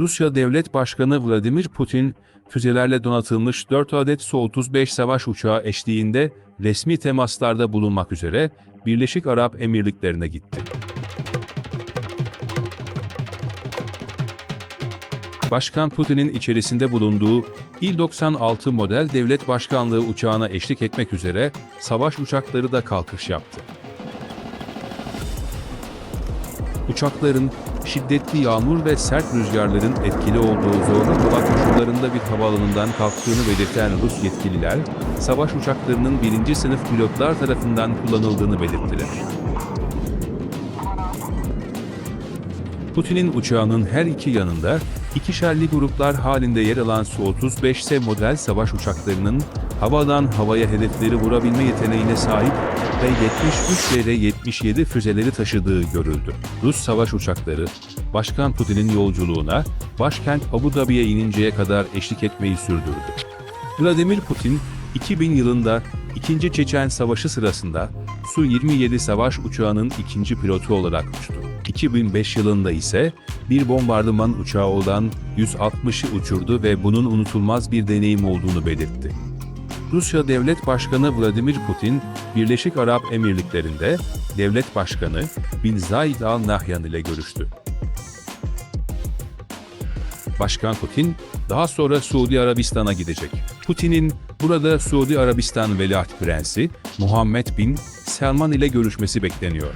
Rusya Devlet Başkanı Vladimir Putin, füzelerle donatılmış 4 adet Su-35 savaş uçağı eşliğinde resmi temaslarda bulunmak üzere Birleşik Arap Emirlikleri'ne gitti. Başkan Putin'in içerisinde bulunduğu İl-96 model devlet başkanlığı uçağına eşlik etmek üzere savaş uçakları da kalkış yaptı. Uçakların şiddetli yağmur ve sert rüzgarların etkili olduğu zorlu hava koşullarında bir havaalanından kalktığını belirten Rus yetkililer, savaş uçaklarının birinci sınıf pilotlar tarafından kullanıldığını belirttiler. Putin'in uçağının her iki yanında ikişerli gruplar halinde yer alan Su-35S model savaş uçaklarının havadan havaya hedefleri vurabilme yeteneğine sahip ve 73 LR-77 füzeleri taşıdığı görüldü. Rus savaş uçakları, Başkan Putin'in yolculuğuna başkent Abu Dhabi'ye ininceye kadar eşlik etmeyi sürdürdü. Vladimir Putin, 2000 yılında 2. Çeçen Savaşı sırasında Su-27 savaş uçağının ikinci pilotu olarak uçtu. 2005 yılında ise bir bombardıman uçağı olan 160'ı uçurdu ve bunun unutulmaz bir deneyim olduğunu belirtti. Rusya Devlet Başkanı Vladimir Putin, Birleşik Arap Emirlikleri'nde Devlet Başkanı Bin Zayed Al Nahyan ile görüştü. Başkan Putin daha sonra Suudi Arabistan'a gidecek. Putin'in burada Suudi Arabistan Veliaht Prensi Muhammed Bin Selman ile görüşmesi bekleniyor.